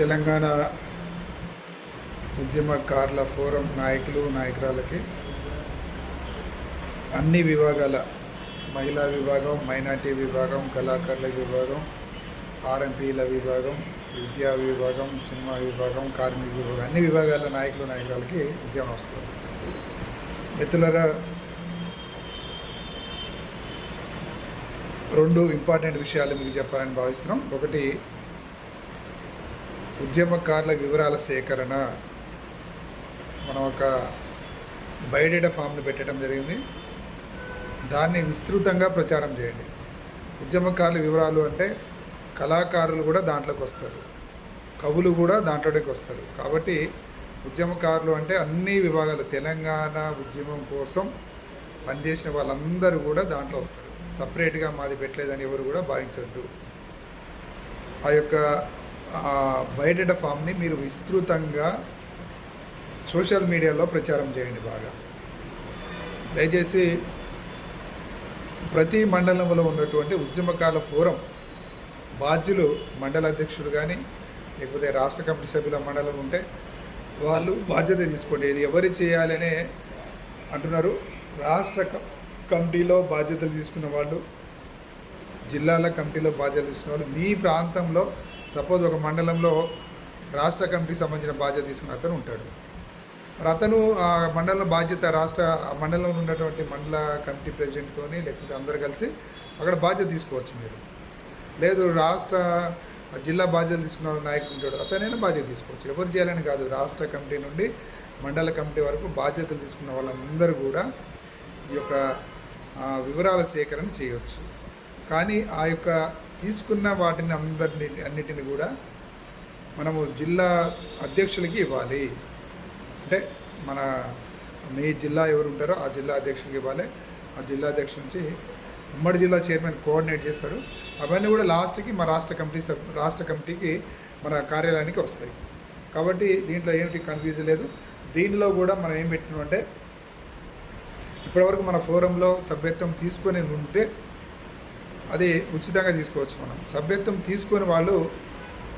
తెలంగాణ ఉద్యమకారుల ఫోరం నాయకులు నాయకురాలకి అన్ని విభాగాల మహిళా విభాగం మైనార్టీ విభాగం కళాకారుల విభాగం ఆర్ఎంపీల విభాగం విద్యా విభాగం సినిమా విభాగం కార్మిక విభాగం అన్ని విభాగాల నాయకులు నాయకురాలకి ఉద్యమ నమస్కారం మిత్రులరా రెండు ఇంపార్టెంట్ విషయాలు మీకు చెప్పాలని భావిస్తున్నాం. ఒకటి ఉద్యమకారుల వివరాల సేకరణ. మనం ఒక బయోడేటా ఫామ్ని పెట్టడం జరిగింది. దాన్ని విస్తృతంగా ప్రచారం చేయండి. ఉద్యమకారుల వివరాలు అంటే కళాకారులు కూడా దాంట్లోకి వస్తారు. కవులు కూడా దాంట్లోకి వస్తారు. కాబట్టి ఉద్యమకారులు అంటే అన్ని విభాగాలు తెలంగాణ ఉద్యమం కోసం పనిచేసిన వాళ్ళందరూ కూడా దాంట్లో వస్తారు. సపరేట్గా మాది పెట్టలేదని ఎవరు కూడా భావించవద్దు ఆ యొక్క బయోడేటా ఫామ్ని మీరు విస్తృతంగా సోషల్ మీడియాలో ప్రచారం చేయండి బాగా. దయచేసి ప్రతి మండలంలో ఉన్నటువంటి ఉద్యమకాల ఫోరం బాధ్యులు మండల అధ్యక్షుడు కానీ లేకపోతే రాష్ట్ర కమిటీ సభ్యుల మండలం ఉంటే వాళ్ళు బాధ్యత తీసుకోండి. ఇది ఎవరు చేయాలనే అంటున్నారు. రాష్ట్ర కమిటీలో బాధ్యతలు తీసుకున్న వాళ్ళు జిల్లాల కమిటీలో బాధ్యతలు తీసుకున్న వాళ్ళు మీ ప్రాంతంలో సపోజ్ ఒక మండలంలో రాష్ట్ర కమిటీకి సంబంధించిన బాధ్యత తీసుకున్న అతను ఉంటాడు. మరి అతను ఆ మండలం బాధ్యత రాష్ట్ర ఆ మండలంలో ఉన్నటువంటి మండల కమిటీ ప్రెసిడెంట్తోని లేకపోతే అందరు కలిసి అక్కడ బాధ్యత తీసుకోవచ్చు మీరు. లేదు రాష్ట్ర జిల్లా బాధ్యతలు తీసుకున్న నాయకుడు ఉంటాడు అతనైనా బాధ్యత తీసుకోవచ్చు. ఎవరు చేయాలని కాదు రాష్ట్ర కమిటీ నుండి మండల కమిటీ వరకు బాధ్యతలు తీసుకున్న వాళ్ళందరూ కూడా ఈ యొక్క వివరాల సేకరణ చేయవచ్చు కానీ ఆ యొక్క తీసుకున్న వాటిని అందరిని అన్నిటిని కూడా మనము జిల్లా అధ్యక్షులకి ఇవ్వాలి. అంటే మన మీ జిల్లా ఎవరు ఉంటారో ఆ జిల్లా అధ్యక్షుడికి ఇవ్వాలి. ఆ జిల్లా అధ్యక్షుడి నుంచి ఉమ్మడి జిల్లా చైర్మన్ కోఆర్డినేట్ చేస్తాడు. అవన్నీ కూడా లాస్ట్కి మా రాష్ట్ర కమిటీ సబ్ రాష్ట్ర కమిటీకి మన కార్యాలయానికి వస్తాయి. కాబట్టి దీంట్లో ఏమిటి కన్ఫ్యూజన్ లేదు. దీనిలో కూడా మనం ఏం పెట్టినామంటే ఇప్పటివరకు మన ఫోరంలో సభ్యత్వం తీసుకొని ఉంటే అది ఉచితంగా తీసుకోవచ్చు మనం. సభ్యత్వం తీసుకొని వాళ్ళు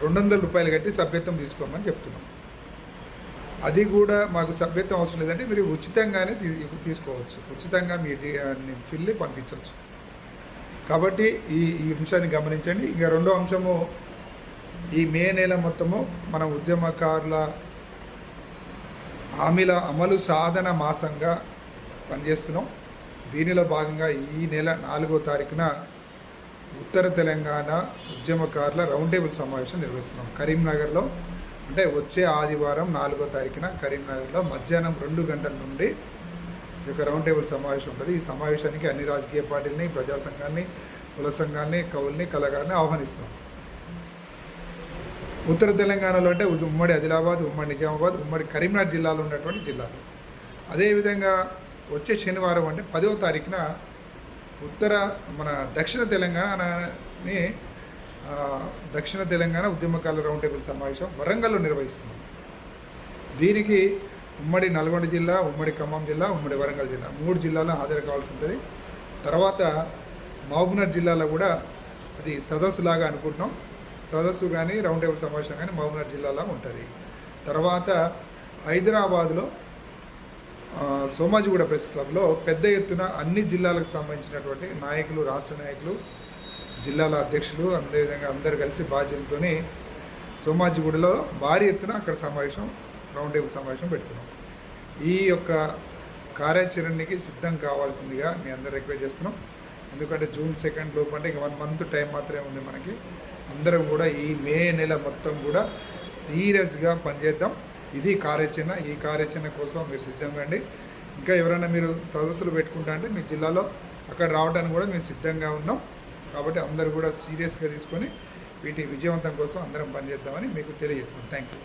రెండు వందల రూపాయలు కట్టి సభ్యత్వం తీసుకోమని చెప్తున్నాం. అది కూడా మాకు సభ్యత్వం అవసరం లేదంటే మీరు ఉచితంగానే తీ తీసుకోవచ్చు. ఉచితంగా మీ డి- ఫిల్లి పంపించవచ్చు. కాబట్టి ఈ ఈ అంశాన్ని గమనించండి. ఇంకా రెండో అంశము ఈ మే నెల మొత్తము మన ఉద్యమకారుల హామీల అమలు సాధన మాసంగా పనిచేస్తున్నాం. దీనిలో భాగంగా ఈ నెల నాలుగో తారీఖున ఉత్తర తెలంగాణ ఉద్యమకారుల రౌండ్ టేబుల్ సమావేశం నిర్వహిస్తున్నాం. కరీంనగర్లో అంటే వచ్చే ఆదివారం నాలుగో తారీఖున కరీంనగర్లో మధ్యాహ్నం రెండు గంటల నుండి ఈ యొక్క రౌండ్ టేబుల్ సమావేశం ఉంటుంది. ఈ సమావేశానికి అన్ని రాజకీయ పార్టీలని ప్రజా సంఘాన్ని కుల సంఘాన్ని కవుల్ని కళాకారుని ఆహ్వానిస్తున్నాం. ఉత్తర తెలంగాణలో అంటే ఉమ్మడి ఆదిలాబాద్ ఉమ్మడి నిజామాబాద్ ఉమ్మడి కరీంనగర్ జిల్లాలో ఉన్నటువంటి జిల్లాలు. అదేవిధంగా వచ్చే శనివారం అంటే పదవ తారీఖున ఉత్తర మన దక్షిణ తెలంగాణని దక్షిణ తెలంగాణ ఉద్యమకాల రౌండ్ టేబుల్ సమావేశం వరంగల్లో నిర్వహిస్తున్నాం. దీనికి ఉమ్మడి నల్గొండ జిల్లా ఉమ్మడి ఖమ్మం జిల్లా ఉమ్మడి వరంగల్ జిల్లా మూడు జిల్లాలో హాజరు కావాల్సి ఉంటుంది. తర్వాత మహబూబ్నగర్ జిల్లాలో కూడా అది సదస్సులాగా అనుకుంటున్నాం. సదస్సు కానీ రౌండ్ టేబుల్ సమావేశం కానీ మహబూబ్నగర్ జిల్లాలో ఉంటుంది. తర్వాత హైదరాబాద్లో సోమాజిగూడ ప్రెస్ క్లబ్లో పెద్ద ఎత్తున అన్ని జిల్లాలకు సంబంధించినటువంటి నాయకులు రాష్ట్ర నాయకులు జిల్లాల అధ్యక్షులు అదేవిధంగా అందరు కలిసి బాధ్యతతోని సోమాజిగూడలో భారీ ఎత్తున అక్కడ సమావేశం రౌండ్ టేబుల్ సమావేశం పెడుతున్నాం. ఈ యొక్క కార్యాచరణకి సిద్ధం కావాల్సిందిగా మీ అందరు రిక్వెస్ట్ చేస్తున్నాం. ఎందుకంటే జూన్ సెకండ్ లోపు అంటే ఇంకా వన్ మంత్ టైం మాత్రమే ఉంది మనకి. అందరం కూడా ఈ మే నెల మొత్తం కూడా సీరియస్గా పనిచేద్దాం. ఇది కార్యాచరణ ఈ కార్యాచరణ కోసం మీరు సిద్ధంగా అండి ఇంకా ఎవరైనా మీరు సదస్సులు పెట్టుకుంటా అంటే మీ జిల్లాలో అక్కడ రావడానికి కూడా మేము సిద్ధంగా ఉన్నాం. కాబట్టి అందరూ కూడా సీరియస్గా తీసుకొని వీటి విజయవంతం కోసం అందరం పనిచేద్దామని మీకు తెలియజేస్తున్నాం. Thank you